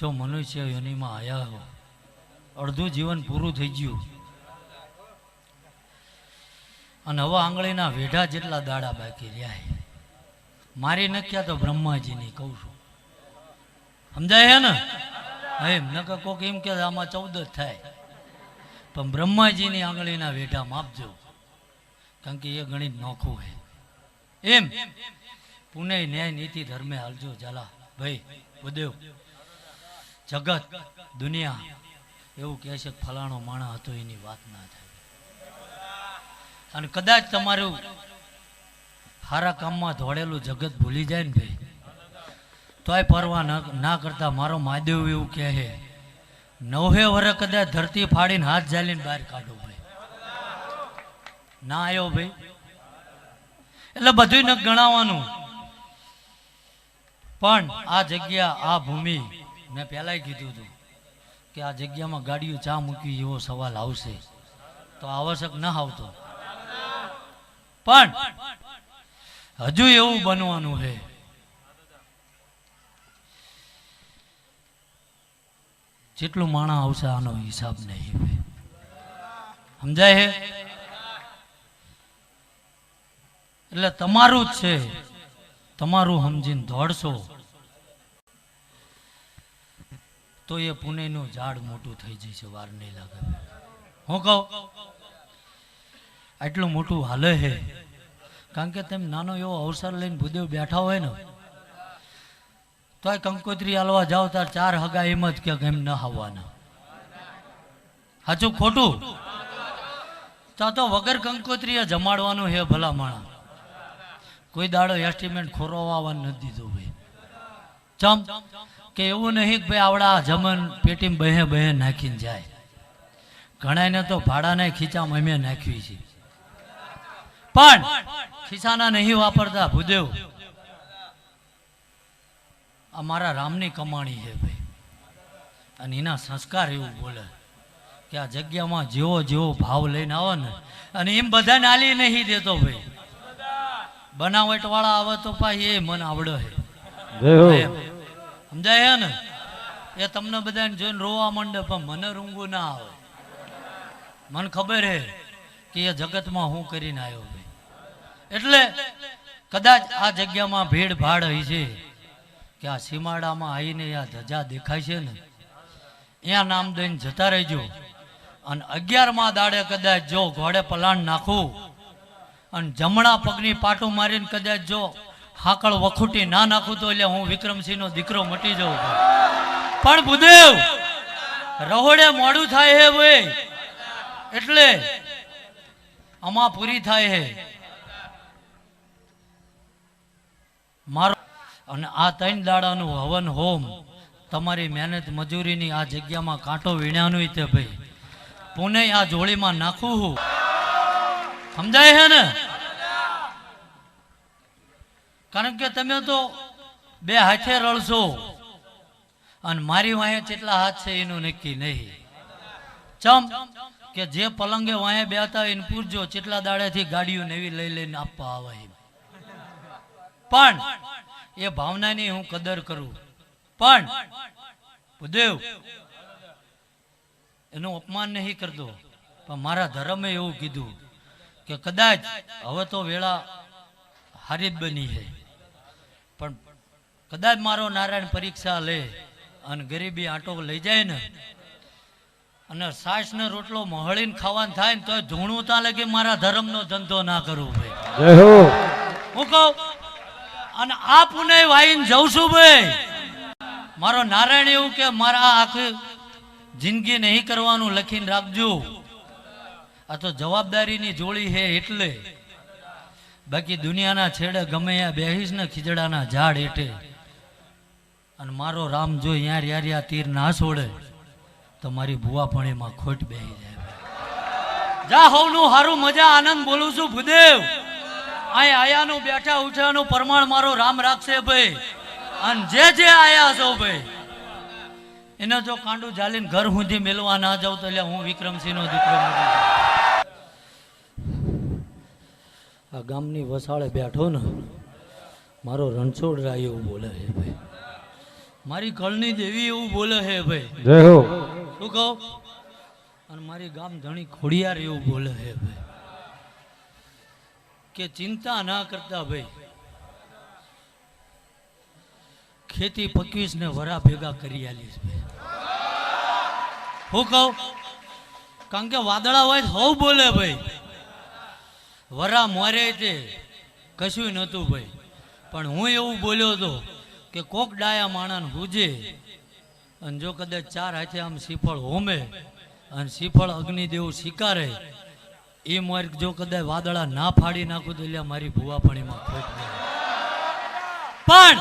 જો મનુષ્ય યોનિમાં આવ્યા હો, અડધું જીવન પૂરું થઈ ગયું. અને હવે આંગળીના વેઢા જેટલા દાડા બાકી રહ્યા મારી નખ્યા તો બ્રહ્માજીની કહું છું. સમજાય હે ને? એમ. નકર કોક એમ કે આમાં ચૌદ જ થાય. પણ બ્રહ્માજીની આંગળીના વેઢા માપજો કારણ કે એ ગણિત નોખું છે. એમ. પુણે ન્યાય નીતિ ધર્મે હાલજો, ઝાલા. ભાઈ, ભૂદેવ. જગત, દુનિયા, એવું કહે છે ફલાણો માણા હતો, એની વાત ના થાય. અને કદાચ તમારું સારા કામમાં ધોળેલું જગત ભૂલી જાય ને ભાઈ, તોય પરવા ના કરતા મારો મહાદેવ એવું કહે છે નવે વરે કદાચ ધરતી ફાડીને હાથ ઝાલીને બહાર કાઢો ભાઈ. ના આવ્યો ભાઈ. એટલે બધું ન ગણાવવાનું પણ આ જગ્યા, આ ભૂમિ મેં પહેલાંય કીધું હતું કે આ જગ્યામાં ગાડીઓ ચા મૂકવી એવો સવાલ આવશે. તો આવશ્યક ન આવતો. પણ હજુ એવું બનવાનું છે. જેટલું માણા આવશે આનો હિસાબ નહીં સમજાય હે એટલે તમારું જ છે. તમારું સમજીને દોડશો. તો એ પુણેનું ઝાડ મોટું થઈ જશે વાર નહીં લાગે. હું કહું? આટલું મોટું હાલે હે. કારણ કે તેમ નાનો એવો અવસર લઈને ભૂદેવ બેઠા હોય ને, તોય કંકોત્રી હાલવા જાઓ તાર ચાર હગા એમ જ કે એમ ન આવવાના સાચું ખોટું? તો તો વગર કંકોત્રીએ જમાડવાનું હે ભલા માણા કોઈ દાડો એસ્ટિમેટ ખોરવવા નથી દીધો ભાઈ. ચમ? કે એવું નહીં કે ભાઈ આવડા જમન પેટીમાં બહે બહે નાખીને જાય. ઘણાને તો ભાડાને ખીચામાં અમે નાખવી છે. પણ ખિસ્સાના નહીં વાપરતા ભૂદેવ. આ મારા રામની કમાણી છે ભાઈ. અને એના સંસ્કાર એવું બોલે કે આ જગ્યામાં જેવો જેવો ભાવ લઈને આવો ને અને એમ બધાને આલી નહીં દેતો ભાઈ. બનાવટ વાળા આવે તો પાછી એ મને આવડે છે. સમજાય ને? એ તમને બધાને જોઈને રોવા માંડે, પણ મને રૂંગું ના આવે. મને ખબર હે કે એ જગતમાં હું કરીને આવ્યો ભાઈ એટલે કદાચ આ જગ્યામાં ભીડ ભાડ હોય છે કે આ સીમાડામાં આવીને આ ધજા દેખાય છે ને? ત્યાં નામ દઈને જતા રહેજો. અને અગિયારમાં દાડે કદાચ જો ઘોડે પલાણ નાખું અને જમણા પગની પાટું મારીને કદાચ જો હાકળ વખૂટી ના નાખું તો એટલે હું વિક્રમસિંહનો દીકરો મટી જાઉં પણ ભૂદેવ, રહોડે મોડું થાય હે ભાઈ. એટલે અમા પૂરી થાય હે. મારો અને આ ત્રણ દાડાનું હવન હોમ તમારી મહેનત મજૂરીની આ જગ્યામાં કાંટો વીણ્યાનું તે ભાઈ. પુણે આ જોડીમાં નાખું હું. સમજાય છે ને? કારણ કે તમે તો બે હાથે રળશો અને મારી વાંહે કેટલા હાથ છે એનું નક્કી નહીં. ચમ કે જે પલંગે વાંહે બેતા એને પૂછજો કેટલા દાડેથી ગાડીઓ નવી લઈ લઈને આપવા આવે પણ એ ભાવનાની હું કદર કરું. પણ ભૂદેવ એનું અપમાન નહીં કરતો. પણ મારા ધર્મે એવું કીધું કે કદાચ હવે તો વેળા હારી જ બની છે. પણ કદાચ મારો નારાયણ પરીક્ષા લે અને ગરીબી આંટો લઈ જાય ને અને સાસ ને રોટલો મહળીને ખાવાનું થાય ને તો ધૂણું તા લાગે મારા ધર્મનો ધંધો ના કરવો ભાઈ. હું. કહું અને આ પુણે વાઈન જઉં છું ભાઈ. મારો નારાયણ એવું કે મારા આખી જિંદગી નહીં કરવાનું લખીને રાખજો. આ તો જવાબદારીની જોડી છે એટલે બાકી દુનિયાના છેડે ગમે બેહીશ ને ખીજડાના ઝાડ હેઠે. અને મારો રામ જો યાર યાર તીર ના છોડે, તો મારી ભુવા ખોટ બેહી જાય. જા હોવનું હારું મજા, આનંદ બોલું છું, ભૂદેવ. અહીં આયાનું બેઠા ઉઠાનું પ્રમાણ મારો રામ રાખશે ભાઈ. અને જે જે આયા છો ભાઈ. એને જો કાંડું જાલીને ઘર સુધી મેલવા ના જાઉં તો એટલે હું વિક્રમસિંહનો દીકરો મરી જાઉં. આ ગામની વસાળે બેઠો ને મારો રણછોડ રાય એવું બોલે છે ભાઈ. મારી કળની દેવી એવું બોલે હે ભાઈ. જય હો. શું કહો? અને મારી ગામ ધણી ખોડિયાર એવું બોલે હે ભાઈ. કે ચિંતા ના કરતા ભાઈ. ખેતી પકવીશ ને વરા ભેગા કરી આલીશ ભાઈ. હું કહું? કારણ કે વાદળા હોય હવ બોલે ભાઈ. વરા મોરે છે કશું નહોતું ભાઈ પણ હું એવું બોલ્યો હતો કે કોક ડાયા માણસ હુજે અને જો કદાચ ચાર હાથે આમ શ્રીફળ હોમે અને શ્રીફળ અગ્નિદેવ સ્વીકારે એ માર જો કદાચ વાદળા ના ફાડી નાખું તો એટલે મારી ભુવા પાણીમાં ખોટ. પણ